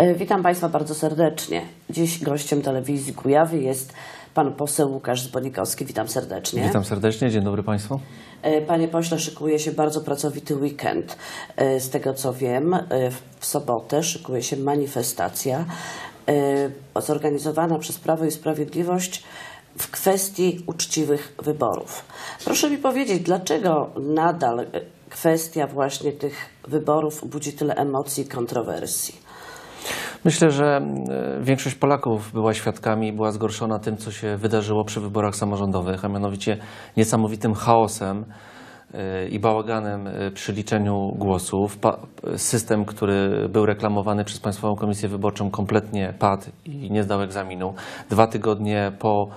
E, Witam Państwa bardzo serdecznie. Dziś gościem telewizji Kujawy jest pan poseł Łukasz Zbonikowski. Witam serdecznie. Witam serdecznie, dzień dobry Państwu. E, Panie pośle, szykuje się bardzo pracowity weekend. E, Z tego co wiem, w sobotę szykuje się manifestacja zorganizowana przez Prawo i Sprawiedliwość w kwestii uczciwych wyborów. Proszę mi powiedzieć, dlaczego nadal kwestia właśnie tych wyborów budzi tyle emocji i kontrowersji? Myślę, że e, większość Polaków była świadkami i była zgorszona tym, co się wydarzyło przy wyborach samorządowych, a mianowicie niesamowitym chaosem e, i bałaganem e, przy liczeniu głosów. System, który był reklamowany przez Państwową Komisję Wyborczą kompletnie padł i nie zdał egzaminu. Dwa tygodnie po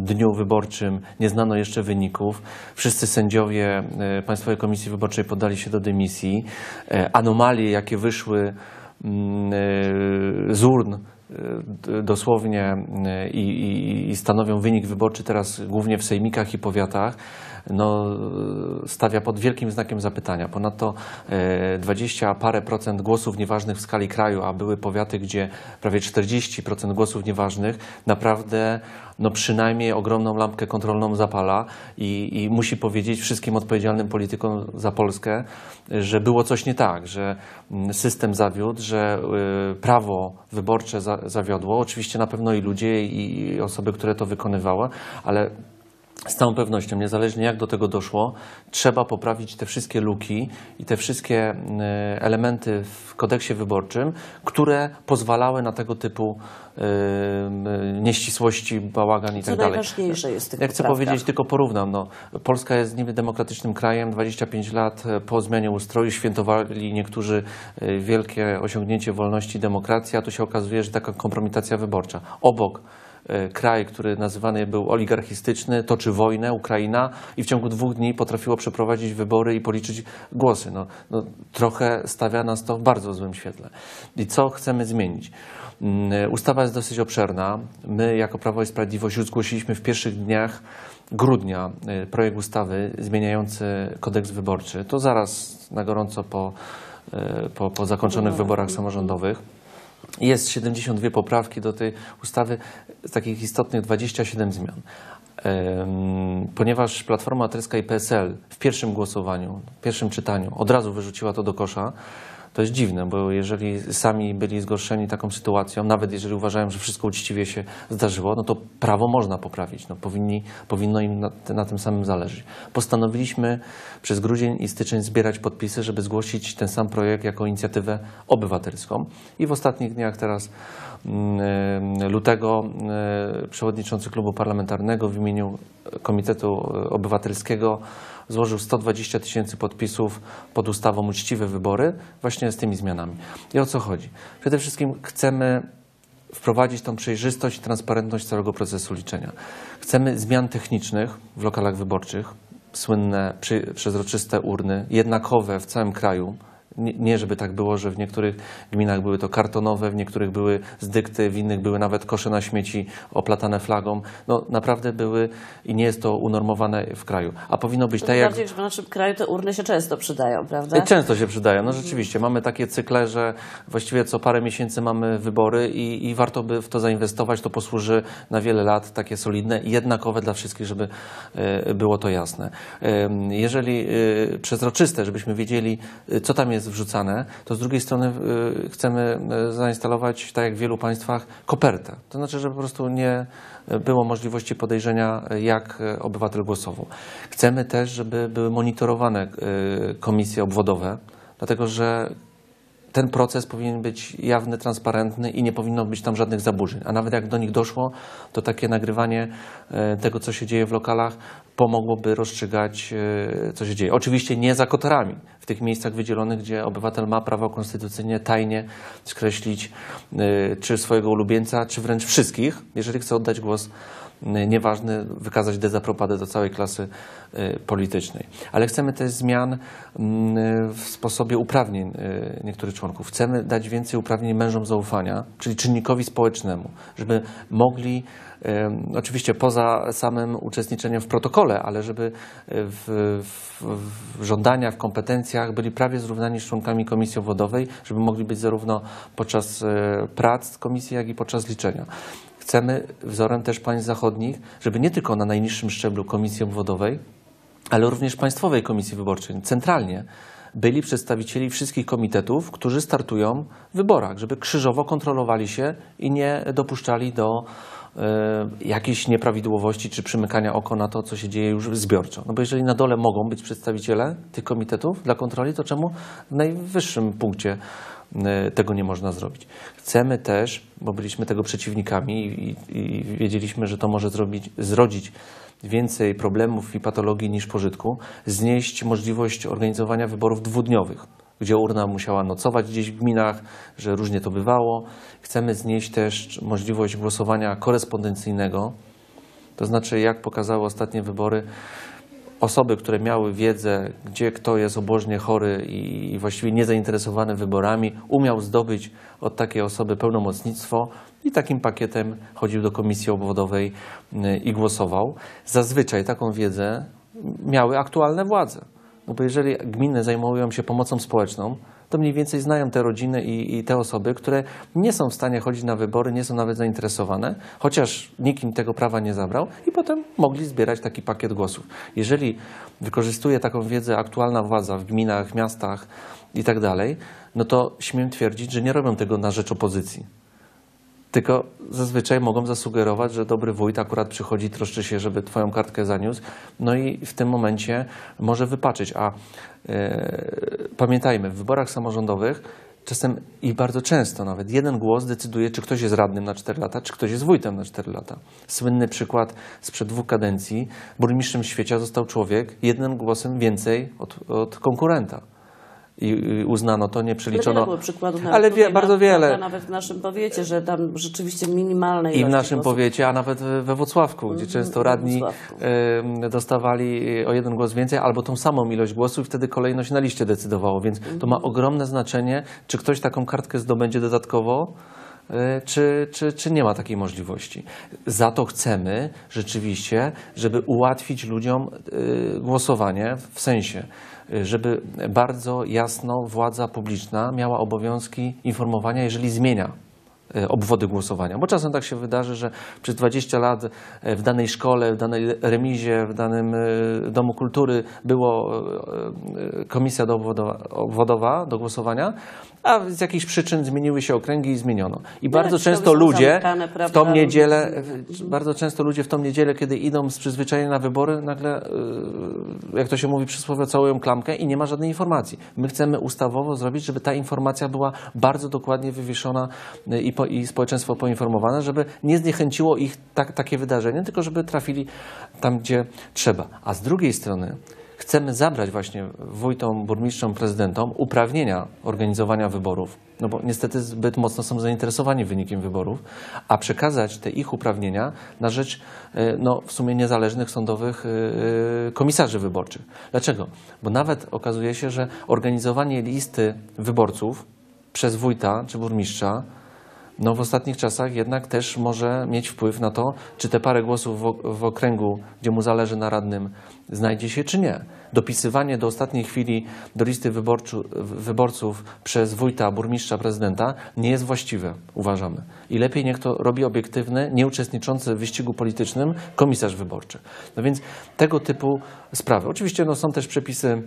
dniu wyborczym nie znano jeszcze wyników. Wszyscy sędziowie Państwowej Komisji Wyborczej podali się do dymisji. Anomalie, jakie wyszły z urn y, dosłownie y, i, i, i stanowią wynik wyborczy teraz głównie w sejmikach i powiatach, no, y, stawia pod wielkim znakiem zapytania. Ponadto e, 20 parę procent głosów nieważnych w skali kraju, a były powiaty, gdzie prawie 40% głosów nieważnych, naprawdę no przynajmniej ogromną lampkę kontrolną zapala i, i musi powiedzieć wszystkim odpowiedzialnym politykom za Polskę, że było coś nie tak, że mm, system zawiódł, że y, prawo wyborcze za, zawiodło. Oczywiście na pewno i ludzie, i osoby, które to wykonywały, ale z całą pewnością, niezależnie jak do tego doszło, trzeba poprawić te wszystkie luki i te wszystkie y, elementy w kodeksie wyborczym, które pozwalały na tego typu y, y, nieścisłości, bałagan i Co tak dalej. najważniejsze jest w tych Ja chcę powiedzieć, tylko porównam. No, Polska jest niby demokratycznym krajem. 25 lat e, po zmianie ustroju świętowali niektórzy e, wielkie osiągnięcie wolności i demokracji, a tu się okazuje, że taka kompromitacja wyborcza. Obok e, kraj, który nazywany był oligarchistyczny, toczy wojnę, Ukraina i w ciągu dwóch dni potrafiło przeprowadzić wybory i policzyć głosy. No, no, trochę stawia nas to w bardzo złym świetle. I co chcemy zmienić? Mm, Ustawa jest dosyć obszerna. My, jako Prawo i Sprawiedliwość, już zgłosiliśmy w pierwszych dniach grudnia y, projekt ustawy zmieniający kodeks wyborczy. To zaraz na gorąco po, y, po, po zakończonych wyborach samorządowych. Jest 72 poprawki do tej ustawy, z takich istotnych 27 zmian. Ponieważ Platforma Obywatelska i PSL w pierwszym głosowaniu, w pierwszym czytaniu od razu wyrzuciła to do kosza, to jest dziwne, bo jeżeli sami byli zgorszeni taką sytuacją, nawet jeżeli uważają, że wszystko uczciwie się zdarzyło, no to prawo można poprawić. No powinni, powinno im na, na tym samym zależeć. Postanowiliśmy przez grudzień i styczeń zbierać podpisy, żeby zgłosić ten sam projekt jako inicjatywę obywatelską. I w ostatnich dniach teraz lutego e, przewodniczący klubu parlamentarnego w imieniu Komitetu Obywatelskiego złożył 120 tysięcy podpisów pod ustawą Uczciwe Wybory właśnie z tymi zmianami. I o co chodzi? Przede wszystkim chcemy wprowadzić tą przejrzystość i transparentność całego procesu liczenia. Chcemy zmian technicznych w lokalach wyborczych, słynne przezroczyste urny, jednakowe w całym kraju. Nie, żeby tak było, że w niektórych gminach były to kartonowe, w niektórych były z dykty, w innych były nawet kosze na śmieci oplatane flagą. No naprawdę były i nie jest to unormowane w kraju. A powinno być tak Tym jak... bardziej, że w naszym kraju te urny się często przydają, prawda? Często się przydają, no rzeczywiście. Mamy takie cykle, że właściwie co parę miesięcy mamy wybory i, i warto by w to zainwestować. To posłuży na wiele lat, takie solidne i jednakowe dla wszystkich, żeby e, było to jasne. Jeżeli e, przezroczyste, żebyśmy wiedzieli, co tam jest wrzucane, to z drugiej strony e, chcemy e, zainstalować, tak jak w wielu państwach, kopertę. To znaczy, że po prostu nie było możliwości podejrzenia, jak e, obywatel głosował. Chcemy też, żeby były monitorowane komisje obwodowe, dlatego że ten proces powinien być jawny, transparentny i nie powinno być tam żadnych zaburzeń. A nawet jak do nich doszło, to takie nagrywanie tego, co się dzieje w lokalach, pomogłoby rozstrzygać, e, co się dzieje. Oczywiście nie za kotarami, w tych miejscach wydzielonych, gdzie obywatel ma prawo konstytucyjnie tajnie skreślić e, czy swojego ulubieńca, czy wręcz wszystkich, jeżeli chce oddać głos nieważny, wykazać dezaprobadę do całej klasy y, politycznej. Ale chcemy też zmian mm, w sposobie uprawnień y, niektórych członków. Chcemy dać więcej uprawnień mężom zaufania, czyli czynnikowi społecznemu, żeby mogli Oczywiście poza samym uczestniczeniem w protokole, ale żeby w, w, w żądaniach, w kompetencjach byli prawie zrównani z członkami komisji obwodowej, żeby mogli być zarówno podczas prac komisji, jak i podczas liczenia. Chcemy wzorem też państw zachodnich, żeby nie tylko na najniższym szczeblu komisji obwodowej, ale również Państwowej Komisji Wyborczej, centralnie, byli przedstawicieli wszystkich komitetów, którzy startują w wyborach, żeby krzyżowo kontrolowali się i nie dopuszczali do e, jakichś nieprawidłowości czy przymykania oko na to, co się dzieje już zbiorczo. No bo jeżeli na dole mogą być przedstawiciele tych komitetów dla kontroli, to czemu w najwyższym punkcie tego nie można zrobić. Chcemy też, bo byliśmy tego przeciwnikami i, i, i wiedzieliśmy, że to może zrobić, zrodzić więcej problemów i patologii niż pożytku, znieść możliwość organizowania wyborów dwudniowych, gdzie urna musiała nocować gdzieś w gminach, że różnie to bywało. Chcemy znieść też możliwość głosowania korespondencyjnego, to znaczy, jak pokazały ostatnie wybory, osoby, które miały wiedzę, gdzie kto jest obożnie chory i, i właściwie niezainteresowany wyborami, umiał zdobyć od takiej osoby pełnomocnictwo i takim pakietem chodził do komisji obwodowej y, i głosował. Zazwyczaj taką wiedzę miały aktualne władze. No bo jeżeli gminy zajmują się pomocą społeczną, to mniej więcej znają te rodziny i, i te osoby, które nie są w stanie chodzić na wybory, nie są nawet zainteresowane, chociaż nikt im tego prawa nie zabrał i potem mogli zbierać taki pakiet głosów. Jeżeli wykorzystuje taką wiedzę aktualna władza w gminach, miastach i tak dalej, no to śmiem twierdzić, że nie robią tego na rzecz opozycji. Tylko zazwyczaj mogą zasugerować, że dobry wójt akurat przychodzi, troszczy się, żeby twoją kartkę zaniósł, no i w tym momencie może wypaczyć. A e, pamiętajmy, w wyborach samorządowych czasem i bardzo często nawet jeden głos decyduje, czy ktoś jest radnym na 4 lata, czy ktoś jest wójtem na 4 lata. Słynny przykład sprzed dwóch kadencji. Burmistrzem świecia został człowiek jednym głosem więcej od, od konkurenta i i uznano to, nie Ale przeliczono. było przykładów, Ale wie, bardzo na- wiele. Nawet w naszym powiecie, że tam rzeczywiście minimalne I w naszym głosów. powiecie, a nawet we Włocławku, gdzie Mhm, często radni dostawali o jeden głos więcej albo tą samą ilość głosów i wtedy kolejność na liście decydowało, więc to ma ogromne znaczenie, czy ktoś taką kartkę zdobędzie dodatkowo, e, czy, czy, czy nie ma takiej możliwości. Za to chcemy rzeczywiście, żeby ułatwić ludziom głosowanie w sensie, żeby bardzo jasno władza publiczna miała obowiązki informowania, jeżeli zmienia e, obwody głosowania. Bo czasem tak się wydarzy, że przez 20 lat e, w danej szkole, w danej remizie, w danym e, domu kultury było komisja do obwodowa do głosowania, a z jakichś przyczyn zmieniły się okręgi i zmieniono. I bardzo szkoły często ludzie w tą niedzielę, w- bardzo często ludzie w tą niedzielę, kiedy idą z przyzwyczajenia na wybory, nagle, e, jak to się mówi przysłowie, całują klamkę i nie ma żadnej informacji. My chcemy ustawowo zrobić, żeby ta informacja była bardzo dokładnie wywieszona e, i, po, i społeczeństwo poinformowane, żeby nie zniechęciło ich tak, takie wydarzenie, tylko żeby trafili tam, gdzie trzeba. A z drugiej strony chcemy zabrać właśnie wójtom, burmistrzom, prezydentom uprawnienia organizowania wyborów, no bo niestety zbyt mocno są zainteresowani wynikiem wyborów, a przekazać te ich uprawnienia na rzecz e, no, w sumie niezależnych sądowych e, e, komisarzy wyborczych. Dlaczego? Bo nawet okazuje się, że organizowanie listy wyborców przez wójta czy burmistrza no w ostatnich czasach jednak też może mieć wpływ na to, czy te parę głosów w, okręgu, gdzie mu zależy na radnym, znajdzie się, czy nie. Dopisywanie do ostatniej chwili do listy wyborczu, wyborców przez wójta, burmistrza, prezydenta nie jest właściwe, uważamy. I lepiej niech to robi obiektywny, nieuczestniczący w wyścigu politycznym komisarz wyborczy. No więc tego typu sprawy. Oczywiście no, są też przepisy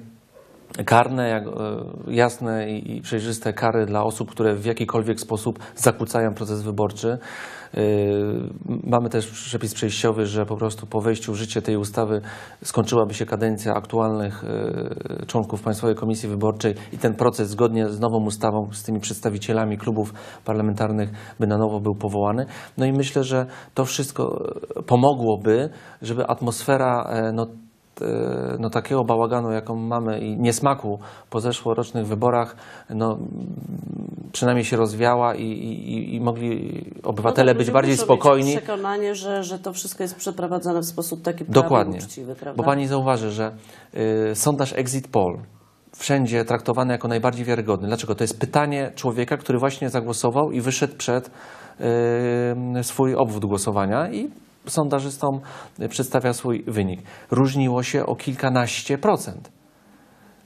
karne, jak, e, jasne i, przejrzyste kary dla osób, które w jakikolwiek sposób zakłócają proces wyborczy. E, Mamy też przepis przejściowy, że po prostu po wejściu w życie tej ustawy skończyłaby się kadencja aktualnych e, członków Państwowej Komisji Wyborczej i ten proces zgodnie z nową ustawą, z tymi przedstawicielami klubów parlamentarnych by na nowo był powołany. No i myślę, że to wszystko pomogłoby, żeby atmosfera no, no, takiego bałaganu, jaką mamy i niesmaku po zeszłorocznych wyborach, no, przynajmniej się rozwiała i, i, i mogli obywatele No to być bardziej spokojni. Mieć przekonanie, że, że to wszystko jest przeprowadzane w sposób taki Dokładnie. uczciwy, prawda? Bo pani zauważy, że y, sondaż Exit Poll wszędzie traktowany jako najbardziej wiarygodny. Dlaczego? To jest pytanie człowieka, który właśnie zagłosował i wyszedł przed y, swój obwód głosowania i sondażystom przedstawia swój wynik. Różniło się o kilkanaście procent.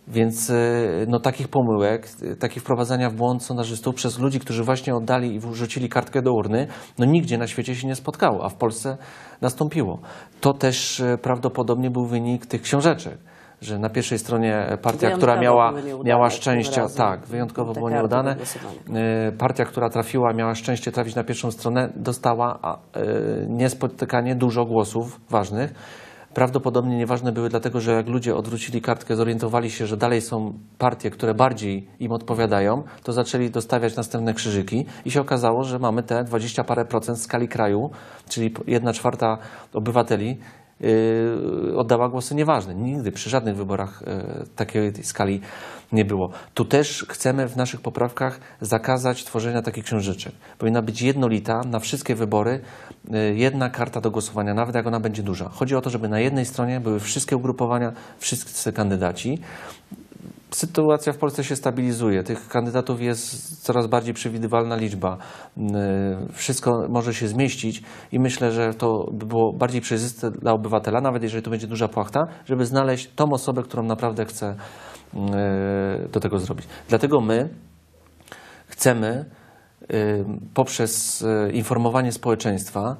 Więc y, no, takich pomyłek, takich wprowadzania w błąd sondażystów przez ludzi, którzy właśnie oddali i wrzucili kartkę do urny, no nigdzie na świecie się nie spotkało, a w Polsce nastąpiło. To też y, prawdopodobnie był wynik tych książeczek, że na pierwszej stronie partia, która miała, miała szczęścia, tak, wyjątkowo było nieudane. Y, Partia, która trafiła, miała szczęście trafić na pierwszą stronę, dostała y, niespotykanie dużo głosów ważnych. Prawdopodobnie nieważne były dlatego, że jak ludzie odwrócili kartkę, zorientowali się, że dalej są partie, które bardziej im odpowiadają, to zaczęli dostawiać następne krzyżyki i się okazało, że mamy te 20 parę procent skali kraju, czyli jedna czwarta obywateli oddała głosy nieważne. Nigdy przy żadnych wyborach yy, takiej skali nie było. Tu też chcemy w naszych poprawkach zakazać tworzenia takich książeczek. Powinna być jednolita na wszystkie wybory y, jedna karta do głosowania, nawet jak ona będzie duża. Chodzi o to, żeby na jednej stronie były wszystkie ugrupowania, wszyscy kandydaci. Sytuacja w Polsce się stabilizuje. Tych kandydatów jest coraz bardziej przewidywalna liczba. Y, Wszystko może się zmieścić i myślę, że to by było bardziej przejrzyste dla obywatela, nawet jeżeli to będzie duża płachta, żeby znaleźć tą osobę, którą naprawdę chce y, do tego zrobić. Dlatego my chcemy y, poprzez informowanie społeczeństwa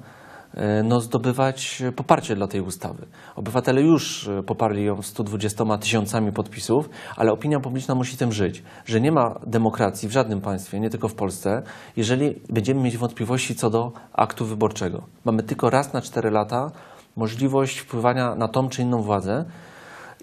no, zdobywać poparcie dla tej ustawy. Obywatele już y, poparli ją 120 tysiącami podpisów, ale opinia publiczna musi tym żyć, że nie ma demokracji w żadnym państwie, nie tylko w Polsce, jeżeli będziemy mieć wątpliwości co do aktu wyborczego. Mamy tylko raz na cztery lata możliwość wpływania na tą czy inną władzę,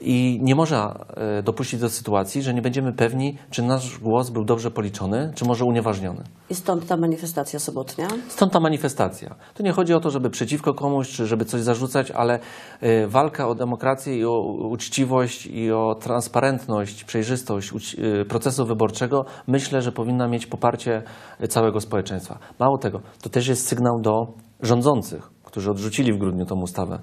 i nie można e, dopuścić do sytuacji, że nie będziemy pewni, czy nasz głos był dobrze policzony, czy może unieważniony. I stąd ta manifestacja sobotnia. Stąd ta manifestacja. Tu nie chodzi o to, żeby przeciwko komuś, czy żeby coś zarzucać, ale e, walka o demokrację i o uczciwość i o transparentność, przejrzystość e, procesu wyborczego myślę, że powinna mieć poparcie całego społeczeństwa. Mało tego, to też jest sygnał do rządzących, którzy odrzucili w grudniu tą ustawę,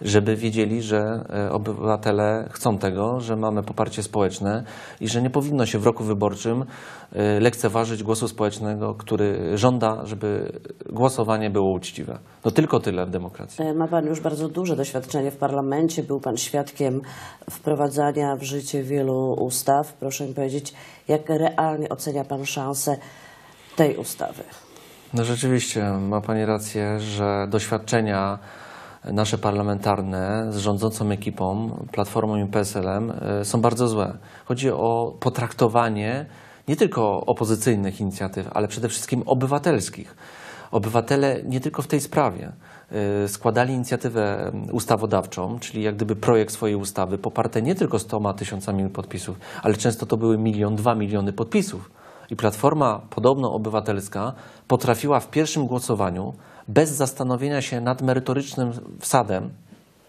żeby wiedzieli, że e, obywatele chcą tego, że mamy poparcie społeczne i że nie powinno się w roku wyborczym e, lekceważyć głosu społecznego, który żąda, żeby głosowanie było uczciwe. No tylko tyle w demokracji. E, Ma Pan już bardzo duże doświadczenie w parlamencie. Był Pan świadkiem wprowadzania w życie wielu ustaw. Proszę mi powiedzieć, jak realnie ocenia Pan szansę tej ustawy? No rzeczywiście, ma Pani rację, że doświadczenia nasze parlamentarne z rządzącą ekipą, Platformą i PSL-em e, są bardzo złe. Chodzi o potraktowanie nie tylko opozycyjnych inicjatyw, ale przede wszystkim obywatelskich. Obywatele nie tylko w tej sprawie e, składali inicjatywę ustawodawczą, czyli jak gdyby projekt swojej ustawy poparte nie tylko 100 tysiącami podpisów, ale często to były milion, dwa miliony podpisów. I Platforma, podobno obywatelska, potrafiła w pierwszym głosowaniu, bez zastanowienia się nad merytorycznym wsadem,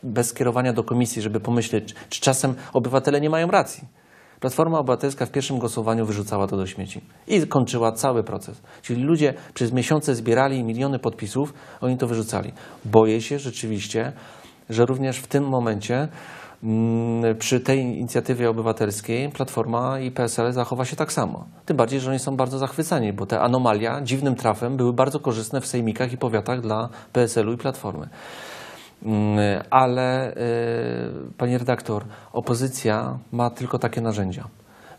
bez skierowania do komisji, żeby pomyśleć, czy czasem obywatele nie mają racji. Platforma Obywatelska w pierwszym głosowaniu wyrzucała to do śmieci i kończyła cały proces. Czyli ludzie przez miesiące zbierali miliony podpisów, oni to wyrzucali. Boję się rzeczywiście, że również w tym momencie przy tej inicjatywie obywatelskiej Platforma i PSL zachowa się tak samo. Tym bardziej, że oni są bardzo zachwycani, bo te anomalia dziwnym trafem były bardzo korzystne w sejmikach i powiatach dla PSL-u i Platformy. Mm, Ale, y, panie redaktor, opozycja ma tylko takie narzędzia.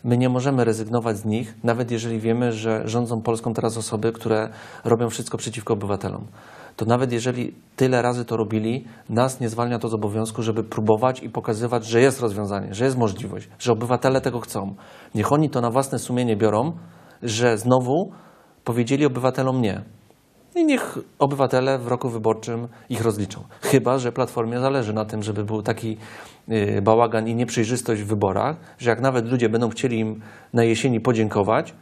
My nie możemy rezygnować z nich, nawet jeżeli wiemy, że rządzą Polską teraz osoby, które robią wszystko przeciwko obywatelom. To nawet jeżeli tyle razy to robili, nas nie zwalnia to z obowiązku, żeby próbować i pokazywać, że jest rozwiązanie, że jest możliwość, że obywatele tego chcą. Niech oni to na własne sumienie biorą, że znowu powiedzieli obywatelom nie. I niech obywatele w roku wyborczym ich rozliczą. Chyba, że Platformie zależy na tym, żeby był taki y, bałagan i nieprzejrzystość w wyborach, że jak nawet ludzie będą chcieli im na jesieni podziękować,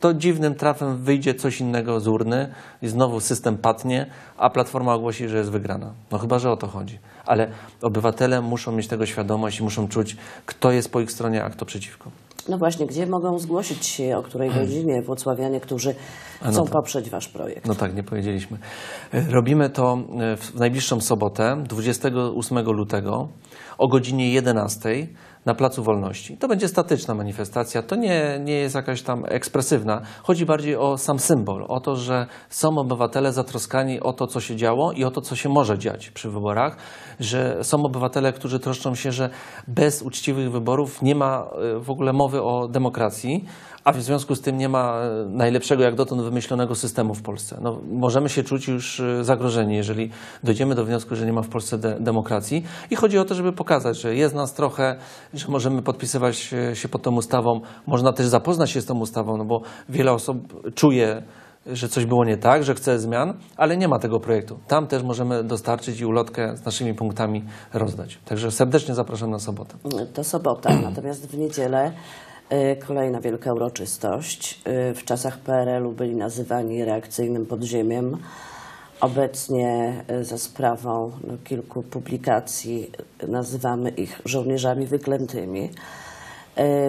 to dziwnym trafem wyjdzie coś innego z urny i znowu system patnie, a Platforma ogłosi, że jest wygrana. No chyba, że o to chodzi. Ale obywatele muszą mieć tego świadomość i muszą czuć, kto jest po ich stronie, a kto przeciwko. No właśnie, gdzie mogą zgłosić się, o której godzinie włocławianie, którzy chcą poprzeć wasz projekt? No tak, nie powiedzieliśmy. E, Robimy to e, w najbliższą sobotę, 28 lutego o godzinie 11 na Placu Wolności. To będzie statyczna manifestacja, to nie, nie jest jakaś tam ekspresywna. Chodzi bardziej o sam symbol, o to, że są obywatele zatroskani o to, co się działo i o to, co się może dziać przy wyborach, że są obywatele, którzy troszczą się, że bez uczciwych wyborów nie ma e, w ogóle mowy o demokracji, a w związku z tym nie ma e, najlepszego jak dotąd wymyślonego systemu w Polsce. No, możemy się czuć już e, zagrożeni, jeżeli dojdziemy do wniosku, że nie ma w Polsce de demokracji. I chodzi o to, żeby pokazać, że jest nas trochę, że możemy podpisywać e, się pod tą ustawą. Można też zapoznać się z tą ustawą, no bo wiele osób czuje, że coś było nie tak, że chce zmian, ale nie ma tego projektu. Tam też możemy dostarczyć i ulotkę z naszymi punktami rozdać. Także serdecznie zapraszam na sobotę. To sobota, natomiast w niedzielę kolejna wielka uroczystość. Y, W czasach PRL-u byli nazywani reakcyjnym podziemiem. Obecnie y, za sprawą no, kilku publikacji nazywamy ich żołnierzami wyklętymi.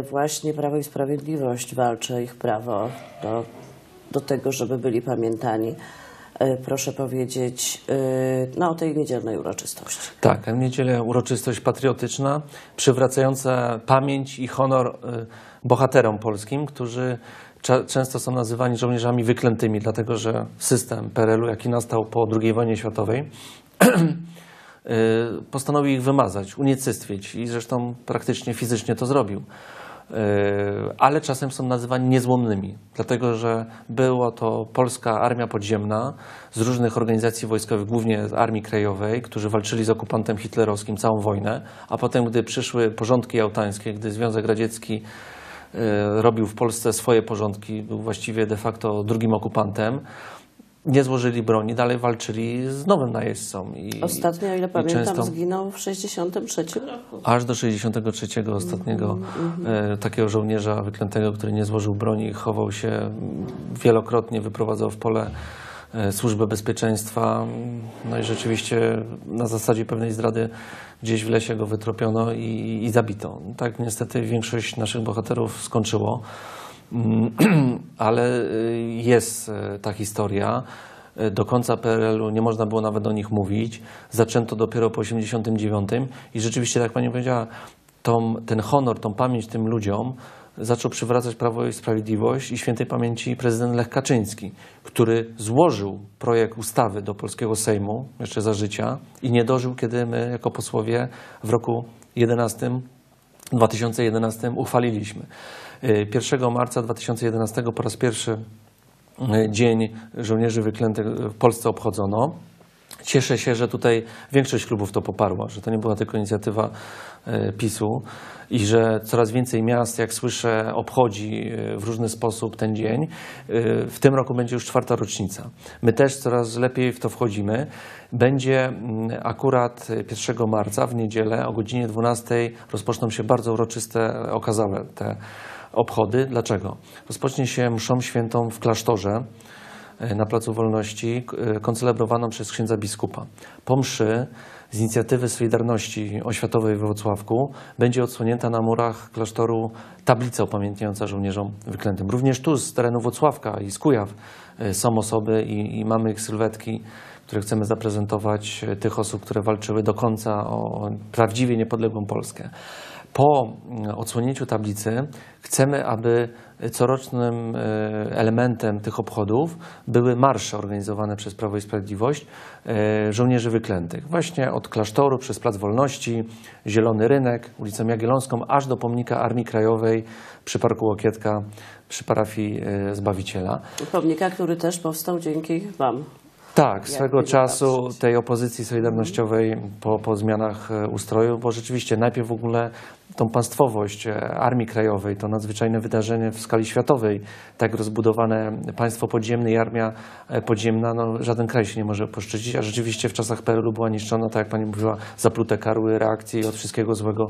Właśnie Prawo i Sprawiedliwość walczy o ich prawo do, do tego, żeby byli pamiętani. Y, Proszę powiedzieć y, no, o tej niedzielnej uroczystości. Tak, niedzielę uroczystość patriotyczna, przywracająca pamięć i honor y, bohaterom polskim, którzy często są nazywani żołnierzami wyklętymi, dlatego że system PRL-u, jaki nastał po II wojnie światowej, postanowił ich wymazać, unicestwić i zresztą praktycznie fizycznie to zrobił. Y, Ale czasem są nazywani niezłomnymi, dlatego że była to polska armia podziemna z różnych organizacji wojskowych, głównie z Armii Krajowej, którzy walczyli z okupantem hitlerowskim całą wojnę, a potem, gdy przyszły porządki jałtańskie, gdy Związek Radziecki y, robił w Polsce swoje porządki, był właściwie de facto drugim okupantem, nie złożyli broni, dalej walczyli z nowym najeźdźcą. I, Ostatnio, o ile pamiętam, często- zginął w 63 roku. Aż do 63 ostatniego e, takiego żołnierza wyklętego, który nie złożył broni, chował się wielokrotnie, wyprowadzał w pole e, służbę bezpieczeństwa. No i rzeczywiście na zasadzie pewnej zdrady gdzieś w lesie go wytropiono i, i zabito. Tak niestety większość naszych bohaterów skończyło. Ale y, jest e, ta historia. E, Do końca PRL-u nie można było nawet o nich mówić. Zaczęto dopiero po 89 i rzeczywiście, tak pani powiedziała, tą, ten honor, tą pamięć tym ludziom zaczął przywracać Prawo i Sprawiedliwość i świętej pamięci prezydent Lech Kaczyński, który złożył projekt ustawy do polskiego Sejmu jeszcze za życia i nie dożył, kiedy my jako posłowie w roku 11 2011 uchwaliliśmy. Y, 1 marca 2011 po raz pierwszy y, Dzień Żołnierzy Wyklętych w Polsce obchodzono. Cieszę się, że tutaj większość klubów to poparła, że to nie była tylko inicjatywa e, PiSu i że coraz więcej miast, jak słyszę, obchodzi w różny sposób ten dzień. W tym roku będzie już czwarta rocznica. My też coraz lepiej w to wchodzimy. Będzie mm, akurat 1 marca w niedzielę o godzinie 12 rozpoczną się bardzo uroczyste, okazałe te obchody. Dlaczego? Rozpocznie się mszą świętą w klasztorze e, na Placu Wolności, e, koncelebrowaną przez księdza biskupa. Po mszy z inicjatywy Solidarności Oświatowej we Wrocławku będzie odsłonięta na murach klasztoru tablica upamiętniająca żołnierzom wyklętym. Również tu z terenu Wrocławka i z Kujaw e, są osoby i, i mamy ich sylwetki, które chcemy zaprezentować, tych osób, które walczyły do końca o prawdziwie niepodległą Polskę. Po mm, odsłonięciu tablicy chcemy, aby corocznym e, elementem tych obchodów były marsze organizowane przez Prawo i Sprawiedliwość e, żołnierzy wyklętych. Właśnie od klasztoru przez Plac Wolności, Zielony Rynek, ulicą Jagiellonską, aż do pomnika Armii Krajowej przy Parku Łokietka, przy parafii e, Zbawiciela. Pomnika, który też powstał dzięki Wam. Tak, swego czasu patrzeć? tej opozycji solidarnościowej po, po zmianach e, ustroju, bo rzeczywiście najpierw w ogóle tą państwowość e, Armii Krajowej, to nadzwyczajne wydarzenie w skali światowej, tak rozbudowane państwo podziemne i armia e, podziemna, no żaden kraj się nie może poszczycić, a rzeczywiście w czasach PRL-u była niszczona, tak jak pani mówiła, zaplute karły reakcji i od wszystkiego złego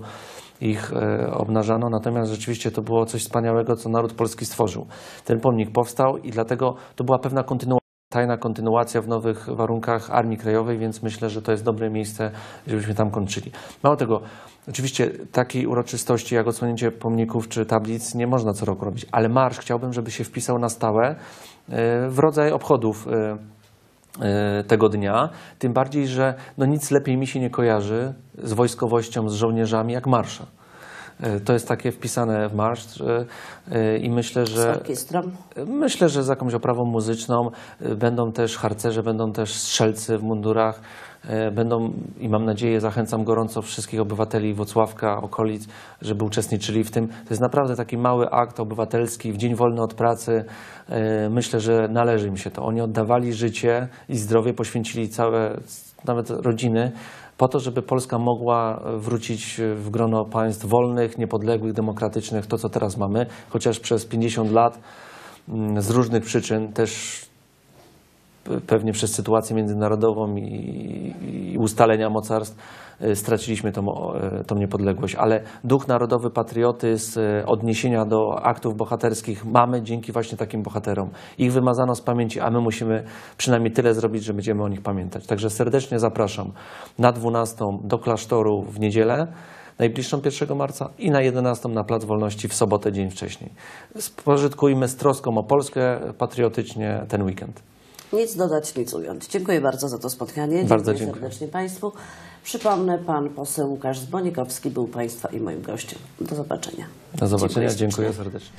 ich obnażano, natomiast rzeczywiście to było coś wspaniałego, co naród polski stworzył. Ten pomnik powstał i dlatego to była pewna kontynuacja tajna kontynuacja w nowych warunkach Armii Krajowej, więc myślę, że to jest dobre miejsce, żebyśmy tam kończyli. Mało tego, oczywiście takiej uroczystości jak odsłonięcie pomników czy tablic nie można co roku robić, ale marsz chciałbym, żeby się wpisał na stałe e, w rodzaj obchodów e, e, tego dnia, tym bardziej, że no nic lepiej mi się nie kojarzy z wojskowością, z żołnierzami jak marsza. E, To jest takie wpisane w marsz e, e, i myślę, Z że orkiestrą? Myślę, że z jakąś oprawą muzyczną y, będą też harcerze, będą też strzelcy w mundurach, będą i mam nadzieję, zachęcam gorąco wszystkich obywateli Wocławka, okolic, żeby uczestniczyli w tym. To jest naprawdę taki mały akt obywatelski w dzień wolny od pracy. Myślę, że należy im się to. Oni oddawali życie i zdrowie, poświęcili całe, nawet rodziny, po to, żeby Polska mogła wrócić w grono państw wolnych, niepodległych, demokratycznych, to co teraz mamy, chociaż przez 50 lat mm, z różnych przyczyn, też pe- pewnie przez sytuację międzynarodową i, i ustalenia mocarstw, straciliśmy tą, y, tą niepodległość. Ale duch narodowy, patriotyzm, y, odniesienia do aktów bohaterskich mamy dzięki właśnie takim bohaterom. Ich wymazano z pamięci, a my musimy przynajmniej tyle zrobić, że będziemy o nich pamiętać. Także serdecznie zapraszam na 12 do klasztoru w niedzielę najbliższą 1 marca i na 11 na Plac Wolności w sobotę, dzień wcześniej. Spożytkujmy z troską o Polskę patriotycznie ten weekend. Nic dodać, nic ująć. Dziękuję bardzo za to spotkanie. Bardzo dziękuję, dziękuję. serdecznie Państwu. Przypomnę, Pan poseł Łukasz Zbonikowski był Państwa i moim gościem. Do zobaczenia. Do zobaczenia. Dziękuję Dziękuję serdecznie.